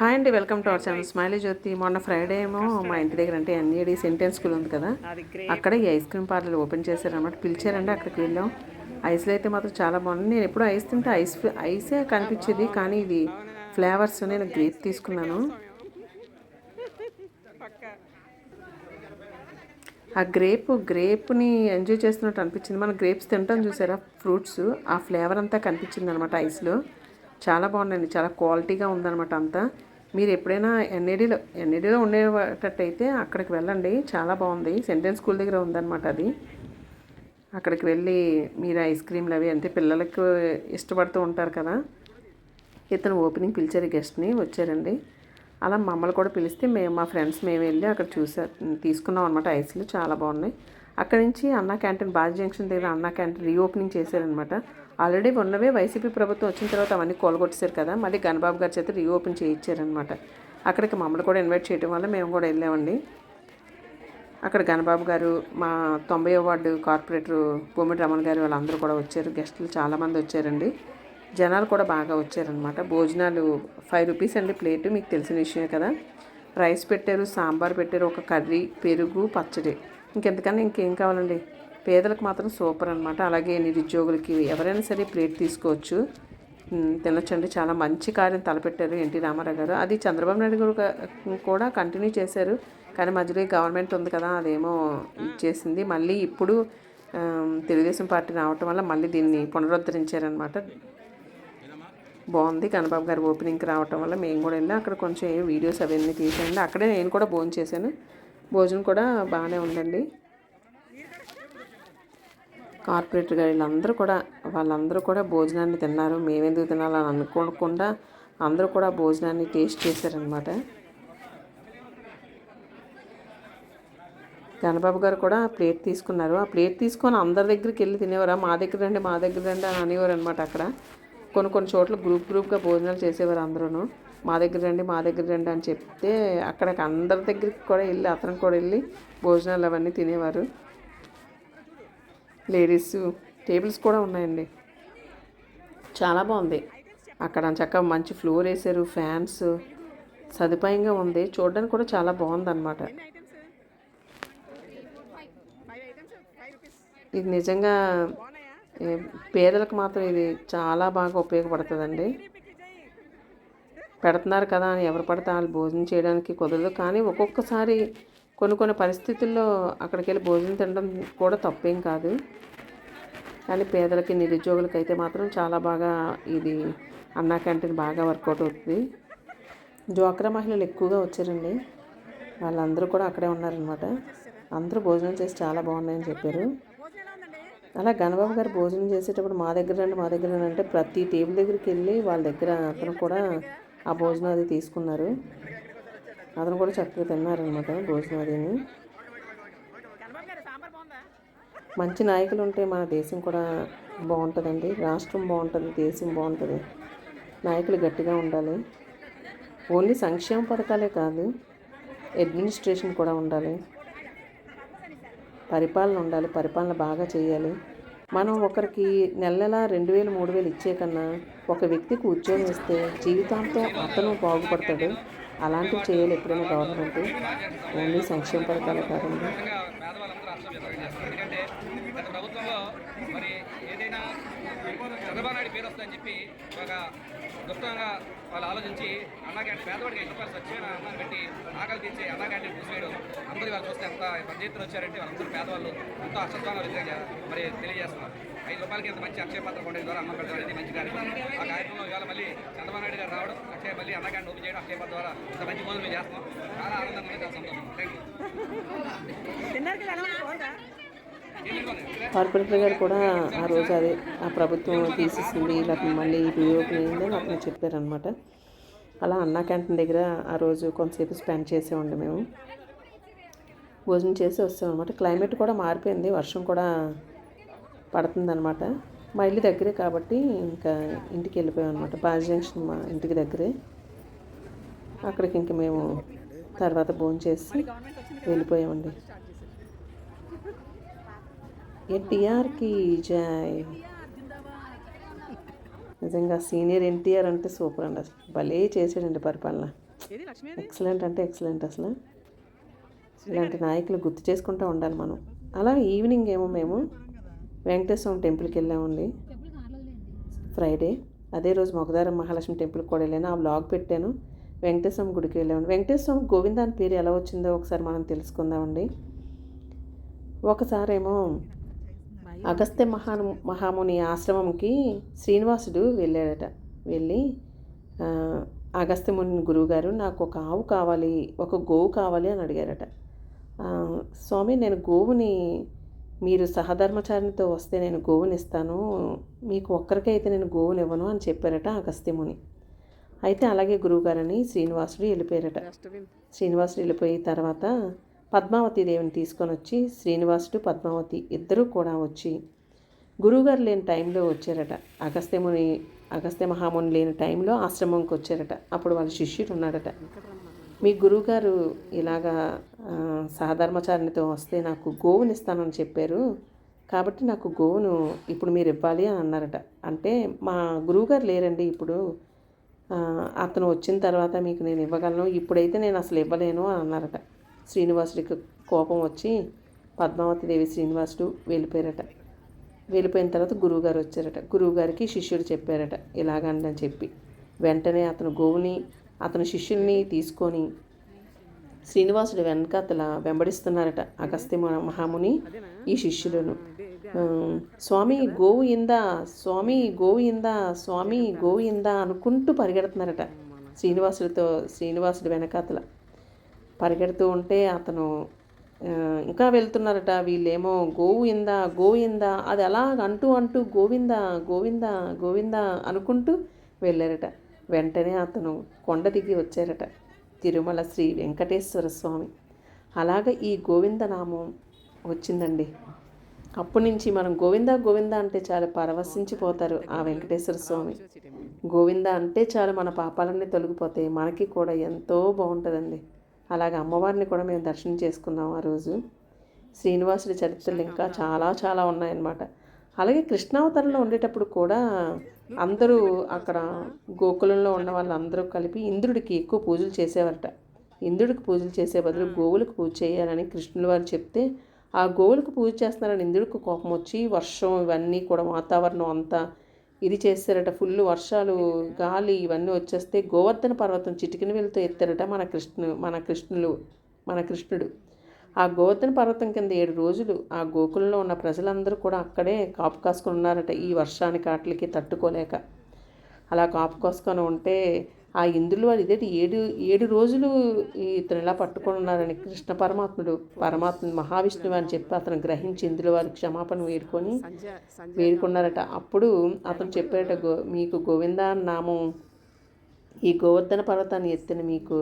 Hi అండి welcome to our channel. Smiley Jyothi. మొన్న Friday ఏమో మా ఇంటి దగ్గర అంటే ఎన్ఏడి సెంటెన్స్ స్కూల్ ఉంది కదా. అక్కడ ఈ ఐస్ క్రీమ్ పార్లర్ ఓపెన్ చేశారనమాట పిలిచారండి అక్కడికి వెళ్ళాం. ఐస్లో అయితే మాత్రం చాలా బాగుంది. నేను ఎప్పుడు ఐస్ తింటే ఐస్ ఐసే కనిపించేది కానీ ఇది ఫ్లేవర్స్ నేను గ్రేప్ తీసుకున్నాను. ఆ గ్రేప్ గ్రేప్ని ఎంజాయ్ చేస్తున్నట్టు అనిపించింది. మనం గ్రేప్స్ తింటాం చూసారా? ఫ్రూట్స్ ఆ ఫ్లేవర్ అంతా కనిపించింది అనమాట ఐస్లో చాలా బాగుందండి చాలా క్వాలిటీగా ఉందన్నమాట అంతా. మీరు ఎప్పుడైనా ఎన్ఏడిలో ఎన్ఏడిలో ఉండేటట్టయితే అక్కడికి వెళ్ళండి. చాలా బాగుంది. సెంట్రల్ స్కూల్ దగ్గర ఉందన్నమాట అది. అక్కడికి వెళ్ళి మీరు ఐస్ క్రీమ్లు అవి అంటే పిల్లలకు ఇష్టపడుతూ ఉంటారు కదా. ఇతను ఓపెనింగ్ పిలిచారు గెస్ట్ని వచ్చారండి. అలా మమ్మల్ని కూడా పిలిస్తే మేము మా ఫ్రెండ్స్ మేము వెళ్ళి అక్కడ చూసా తీసుకున్నాం అనమాట ఐస్లు. చాలా బాగున్నాయి. అక్కడి నుంచి అన్నా క్యాంటీన్ బాజ్ జంక్షన్ దగ్గర అన్నా క్యాంటీన్ రీఓపెనింగ్ చేశారనమాట ఆల్రెడీ ఉన్నవే వైసీపీ ప్రభుత్వం వచ్చిన తర్వాత అవన్నీ కోలగొట్టేశారు కదా మళ్ళీ గణబాబు గారి చేత రీఓపెన్ చేయించారనమాట అక్కడికి మమ్మల్ని కూడా ఇన్వైట్ చేయడం వల్ల మేము కూడా వెళ్ళామండి. అక్కడ గణబాబు గారు మా తొంభై వార్డు కార్పొరేటర్ భూమిడి రమణ గారు వాళ్ళందరూ కూడా వచ్చారు. గెస్టులు చాలామంది వచ్చారండి. జనాలు కూడా బాగా వచ్చారనమాట భోజనాలు ఫైవ్ రూపీస్ అండి ప్లేటు మీకు తెలిసిన విషయమే కదా. రైస్ పెట్టారు సాంబార్ పెట్టారు ఒక కర్రీ పెరుగు పచ్చడి. ఇంకెంతకన్నా ఇంకేం కావాలండి? పేదలకు మాత్రం సూపర్ అనమాట అలాగే నిరుద్యోగులకి ఎవరైనా సరే ప్లేట్ తీసుకోవచ్చు. ఉమ్, తినొచ్చండి. చాలా మంచి కార్యం తలపెట్టారు ఎన్టీ రామారావు గారు. అది చంద్రబాబు నాయుడు గారు కూడా కంటిన్యూ చేశారు. కానీ మధ్యలో గవర్నమెంట్ ఉంది కదా అదేమో ఇచ్చేసింది. మళ్ళీ ఇప్పుడు తెలుగుదేశం పార్టీ రావటం వల్ల మళ్ళీ దీన్ని పునరుద్ధరించారనమాట బాగుంది. కనబాబు గారు ఓపెనింగ్కి రావటం వల్ల మేము కూడా వెళ్ళి అక్కడ కొంచెం వీడియోస్ అవన్నీ తీసేయండి. అక్కడే నేను కూడా భోజనం చేశాను. భోజనం కూడా బాగానే ఉందండి. కార్పొరేటర్ గారు వీళ్ళందరూ కూడా వాళ్ళందరూ కూడా భోజనాన్ని తిన్నారు. మేమెందుకు తినాలని అనుకోకుండా అందరూ కూడా భోజనాన్ని టేస్ట్ చేశారనమాట గణబాబు గారు కూడా ప్లేట్ తీసుకున్నారు. ఆ ప్లేట్ తీసుకొని అందరి దగ్గరికి వెళ్ళి తినేవారు? మా దగ్గర రండి మా దగ్గర రండి అని అనేవారు అనమాట అక్కడ. కొన్ని కొన్ని చోట్ల గ్రూప్ గ్రూప్గా భోజనాలు చేసేవారు అందరూ మా దగ్గర రండి మా దగ్గర రండి అని చెప్తే అక్కడికి అందరి దగ్గరికి కూడా వెళ్ళి అతను కూడా వెళ్ళి భోజనాలు అవన్నీ తినేవారు. లేడీస్ టేబుల్స్ కూడా ఉన్నాయండి. చాలా బాగుంది. అక్కడ చక్కగా మంచి ఫ్లోర్ వేసారు ఫ్యాన్స్. సదుపాయంగా ఉంది. చూడడానికి కూడా చాలా బాగుందన్నమాట. ఇది నిజంగా పేదలకు మాత్రం ఇది చాలా బాగా ఉపయోగపడుతుందండి. పెడుతున్నారు కదా అని ఎవరు పడితే వాళ్ళు భోజనం చేయడానికి కుదరదు. కానీ ఒక్కొక్కసారి కొన్ని కొన్ని పరిస్థితుల్లో అక్కడికి వెళ్ళి భోజనం తినడం కూడా తప్పేం కాదు. కానీ పేదలకి నిరుద్యోగులకి అయితే మాత్రం చాలా బాగా ఇది అన్నా క్యాంటీన్ బాగా వర్కౌట్ అవుతుంది. డ్వాక్రా మహిళలు ఎక్కువగా వచ్చారండి. వాళ్ళందరూ కూడా అక్కడే ఉన్నారనమాట అందరూ భోజనం చేసి చాలా బాగున్నాయని చెప్పారు. అలా గణబాబు గారు భోజనం చేసేటప్పుడు మా దగ్గర రండి మా దగ్గర అంటే ప్రతి టేబుల్ దగ్గరికి వెళ్ళి వాళ్ళ దగ్గర అతను కూడా ఆ భోజనం అది తీసుకున్నారు. అతను కూడా చక్కగా తిన్నారనమాట భోజనం అదిని మంచి నాయకులు ఉంటే మన దేశం కూడా బాగుంటుందండి. రాష్ట్రం బాగుంటుంది దేశం బాగుంటుంది. నాయకులు గట్టిగా ఉండాలి. ఓన్లీ సంక్షేమ పథకాలే కాదు అడ్మినిస్ట్రేషన్ కూడా ఉండాలి. పరిపాలన ఉండాలి పరిపాలన బాగా చేయాలి. మనం ఒకరికి నెల నెల రెండు వేలు మూడు వేలు ఇచ్చే కన్నా ఒక వ్యక్తికి ఉద్యోగం ఇస్తే జీవితాంతం అతను బాగుపడతాడు. అలాంటివి చేయాలి ఎప్పుడైనా గవర్నమెంట్ ఓన్లీ సంక్షేమ పథకాలే కాదండి. చంద్రబాబు పేరు వస్తుందని చెప్పి ఒక దుఃఖంగా వాళ్ళు ఆలోచించి అన్నా క్యాంటీన్ పేదవాడికి ఇష్టపడి రూపాయలు స్వచ్ఛమైన అన్నం పెట్టి ఆకలి తీర్చి అన్నా క్యాంటీన్ అందరూ వాళ్ళు చూస్తే ఎంత పెద్ద ఎత్తున వచ్చారంటే వాళ్ళందరూ పేదవాళ్ళు ఎంతో అష్టత్వాలు మరి తెలియజేస్తున్నారు. ఐదు రూపాయలకి ఎంత మంచి అక్షయ పత్రం ఉండేది ద్వారా అన్నం పెట్టడం అనేది మంచి కార్యక్రమం ఆ కార్యక్రమంలో ఇవాళ మళ్ళీ చంద్రబాబు నాయుడు గారు రావడం అక్షయ మళ్ళీ అన్నా క్యాంటీన్ ఓపెన్ చేయడం అక్షయ పత్రం ద్వారా ఇంత మంచి భోజనం మేము చేస్తున్నాం. చాలా ఆనందంగా ఉంది చాలా సంతోషం థ్యాంక్ యూ కార్పొరేటర్ గారు కూడా ఆ రోజు అదే ఆ ప్రభుత్వం తీసేసింది ఇలా మళ్ళీ రీఓపెన్ అయిందని అతను చెప్పారనమాట అలా అన్నా క్యాంటీన్ దగ్గర ఆ రోజు కొంతసేపు స్పెండ్ చేసేవాడి మేము. భోజనం చేసి వస్తామన్నమాట. క్లైమేట్ కూడా మారిపోయింది. వర్షం కూడా పడుతుందన్నమాట. మా ఇల్లు దగ్గరే కాబట్టి ఇంకా ఇంటికి వెళ్ళిపోయాం అనమాట బాజ్ జంక్షన్ మా ఇంటికి దగ్గరే. అక్కడికి ఇంక మేము తర్వాత భోజనం చేసి వెళ్ళిపోయామండి. ఎన్టీఆర్కి జై. నిజంగా సీనియర్ ఎన్టీఆర్ అంటే సూపర్ అండి అసలు. భలే చేసాడండి పరిపాలన. ఎక్సలెంట్ అంటే ఎక్సలెంట్ అసలు. ఇలాంటి నాయకులు గుర్తు చేసుకుంటూ ఉండాలి మనం. అలా ఈవినింగ్ ఏమో మేము వెంకటేశ్వరం టెంపుల్కి వెళ్ళామండి. ఫ్రైడే. అదే రోజు మొగదారం మహాలక్ష్మి టెంపుల్కి కూడా వెళ్ళాను. ఆ బ్లాగ్ పెట్టాను. వెంకటేశ్వరం గుడికి వెళ్ళాము వెంకటేశ్వరం గోవింద అని పేరు ఎలా వచ్చిందో ఒకసారి మనం తెలుసుకుందామండి. ఒకసారేమో అగస్త్య మహాను మహాముని ఆశ్రమంకి శ్రీనివాసుడు వెళ్ళాడట. వెళ్ళి అగస్త్యముని గురువుగారు నాకు ఒక ఆవు కావాలి ఒక గోవు కావాలి అని అడిగారట. స్వామి నేను గోవుని మీరు సహధర్మచారినితో వస్తే నేను గోవుని ఇస్తాను మీకు ఒక్కరికైతే అయితే నేను గోవుని ఇవ్వను అని చెప్పారట అగస్త్యముని. అయితే అలాగే గురువుగారని శ్రీనివాసుడు వెళ్ళిపోయారట. శ్రీనివాసుడు వెళ్ళిపోయి తర్వాత పద్మావతి దేవిని తీసుకొని వచ్చి శ్రీనివాసుడు పద్మావతి ఇద్దరూ కూడా వచ్చి గురువుగారు లేని టైంలో వచ్చారట. అగస్త్యముని అగస్త్య మహాముని లేని టైంలో ఆశ్రమంకి వచ్చారట. అప్పుడు వాళ్ళ శిష్యుడు ఉన్నాడట. మీ గురువుగారు ఇలాగా సహధర్మచారినితో వస్తే నాకు గోవుని ఇస్తానని చెప్పారు. కాబట్టి నాకు గోవును ఇప్పుడు మీరు ఇవ్వాలి అని అన్నారట. అంటే మా గురువుగారు లేరండి ఇప్పుడు. అతను వచ్చిన తర్వాత మీకు నేను ఇవ్వగలను. ఇప్పుడైతే నేను అసలు ఇవ్వలేను అని అన్నారట. శ్రీనివాసుడికి కోపం వచ్చి పద్మావతి దేవి శ్రీనివాసుడు వెళ్ళిపోయారట. వెళ్ళిపోయిన తర్వాత గురువుగారు వచ్చారట. గురువుగారికి శిష్యుడు చెప్పారట. ఇలాగండి అని చెప్పి. వెంటనే అతను గోవుని అతను శిష్యుల్ని తీసుకొని శ్రీనివాసుడు వెనకాతల వెంబడిస్తున్నారట అగస్త్య మహాముని ఈ శిష్యులను. స్వామి గోవు ఇందా స్వామి గోవు ఇందా స్వామి గోవు ఇందా అనుకుంటూ పరిగెడుతున్నారట శ్రీనివాసుడితో శ్రీనివాసుడు వెనకాతల. పరిగెడుతూ ఉంటే అతను ఇంకా వెళ్తున్నారట వీళ్ళేమో గోవు ఇందా గోవిందా అది అలా అంటూ అంటూ గోవింద గోవింద గోవింద అనుకుంటూ వెళ్ళారట. వెంటనే అతను కొండ దిగి వచ్చారట. తిరుమల శ్రీ వెంకటేశ్వర స్వామి. అలాగ ఈ గోవింద నామం వచ్చిందండి. అప్పటి నుంచి మనం గోవింద గోవింద అంటే చాలా పరవశించిపోతారు ఆ వెంకటేశ్వర స్వామి. గోవింద అంటే చాలు మన పాపాలన్నీ తొలగిపోతాయి. మనకి కూడా ఎంతో బాగుంటుందండి. అలాగే అమ్మవారిని కూడా మేము దర్శనం చేసుకున్నాం ఆ రోజు. శ్రీనివాసుడి చరిత్రలు ఇంకా చాలా చాలా ఉన్నాయన్నమాట. అలాగే కృష్ణావతారంలో ఉండేటప్పుడు కూడా అందరూ అక్కడ గోకులంలో ఉన్న వాళ్ళందరూ కలిపి ఇంద్రుడికి ఎక్కువ పూజలు చేసేవారట. ఇంద్రుడికి పూజలు చేసే బదులు గోవులకు పూజ చేయాలని కృష్ణుల వారు చెప్తే ఆ గోవులకు పూజ చేస్తున్నారని ఇంద్రుడికి కోపం వచ్చి వర్షం ఇవన్నీ కూడా వాతావరణం అంతా ఇది చేస్తారట. ఫుల్ వర్షాలు గాలి ఇవన్నీ వచ్చేస్తే గోవర్ధన పర్వతం చిటికిన వెళ్తూ ఎత్తారట మన కృష్ణు మన కృష్ణులు మన కృష్ణుడు. ఆ గోవర్ధన పర్వతం కింద ఏడు రోజులు ఆ గోకులంలో ఉన్న ప్రజలందరూ కూడా అక్కడే కాపు కాసుకుని ఉన్నారట ఈ వర్షానికి ఆటలకి తట్టుకోలేక. అలా కాపు కాసుకొని ఉంటే ఆ ఇంద్రులు వాడు ఇదేంటి ఏడు ఏడు రోజులు ఇతను ఇలా పట్టుకొని ఉన్నారని కృష్ణ పరమాత్ముడు పరమాత్మ మహావిష్ణువు అని చెప్పి అతను గ్రహించి ఇందులో వారు క్షమాపణ వేడుకొని వేడుకున్నారట. అప్పుడు అతను చెప్పారట గో మీకు గోవింద నామం ఈ గోవర్ధన పర్వతాన్ని ఎత్తిన మీకు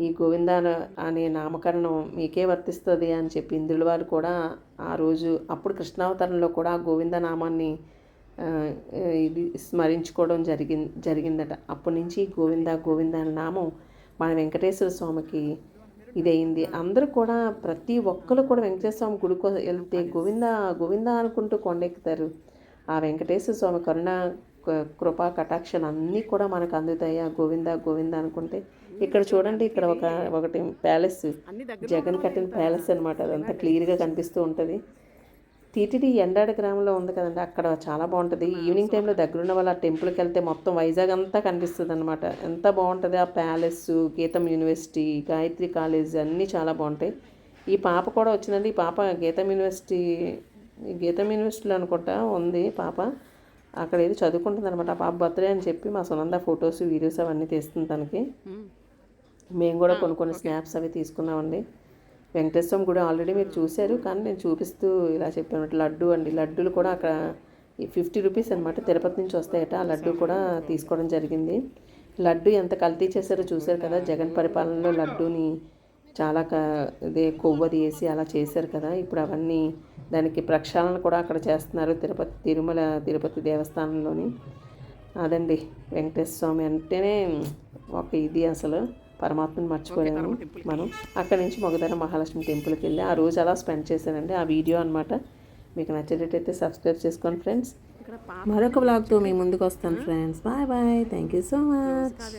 ఈ గోవింద అనే నామకరణం మీకే వర్తిస్తుంది అని చెప్పి ఇంద్రుల వారు కూడా ఆ రోజు అప్పుడు కృష్ణావతారంలో కూడా గోవింద నామాన్ని ఇది స్మరించుకోవడం జరిగి జరిగిందట. అప్పటి నుంచి గోవింద గోవింద అనే నామం మన వెంకటేశ్వర స్వామికి ఇదయింది. అందరూ కూడా ప్రతి ఒక్కరు కూడా వెంకటేశ్వర స్వామి గుడికి వెళ్తే గోవింద గోవింద అనుకుంటూ కొండెక్కుతారు. ఆ వెంకటేశ్వర స్వామి కరుణ కృపా కటాక్షాలు అన్నీ కూడా మనకు అందుతాయి. ఆ గోవింద గోవింద అనుకుంటే ఇక్కడ చూడండి ఇక్కడ ఒక ఒకటి ప్యాలెస్ జగన్ కట్టిన ప్యాలెస్ అనమాట అదంతా క్లియర్గా కనిపిస్తూ ఉంటుంది. టీటీడీ ఎండాడ గ్రామంలో ఉంది కదండి అక్కడ చాలా బాగుంటుంది. ఈవినింగ్ టైంలో దగ్గరున్న వాళ్ళ టెంపుల్కి వెళ్తే మొత్తం వైజాగ్ అంతా కనిపిస్తుంది అనమాట ఎంత బాగుంటుంది ఆ ప్యాలెస్ గీతం యూనివర్సిటీ గాయత్రి కాలేజ్ అన్నీ చాలా బాగుంటాయి. ఈ పాప కూడా వచ్చిందండి. ఈ పాప గీతం యూనివర్సిటీ గీతం యూనివర్సిటీలో అనుకుంటా ఉంది పాప. అక్కడ ఏది చదువుకుంటుంది అనమాట ఆ పాప బర్త్డే అని చెప్పి మా సునంద ఫొటోస్ వీడియోస్ అవన్నీ తీస్తుంది తనకి. మేము. కూడా కొన్ని కొన్ని స్నాప్స్ అవి తీసుకున్నామండి. వెంకటేశ్వరం గుడి ఆల్రెడీ మీరు చూశారు కానీ నేను చూపిస్తూ ఇలా చెప్పాను. లడ్డు అండి. లడ్డూలు కూడా అక్కడ ఫిఫ్టీ రూపీస్ అనమాట తిరుపతి నుంచి వస్తాయట. ఆ లడ్డు కూడా తీసుకోవడం జరిగింది. లడ్డు ఎంత కల్తీ చేశారో చూశారు కదా జగన్ పరిపాలనలో లడ్డూని చాలా క ఇదే కొవ్వది వేసి అలా చేశారు కదా. ఇప్పుడు అవన్నీ దానికి ప్రక్షాళన కూడా అక్కడ చేస్తున్నారు తిరుపతి తిరుమల తిరుపతి దేవస్థానంలోని. అదండి వెంకటేశ్వర స్వామి అంటేనే ఒక ఇది అసలు. పరమాత్మని మర్చిపోయాము మనం. అక్కడి నుంచి మొగదర మహాలక్ష్మి టెంపుల్కి వెళ్ళి ఆ రోజు అలా స్పెండ్ చేశానండి. ఆ వీడియో అనమాట మీకు నచ్చేటట్టయితే సబ్స్క్రైబ్ చేసుకోండి ఫ్రెండ్స్. మరొక బ్లాగ్తో మీ ముందుకు వస్తాను friends. Bye bye. Thank you so much.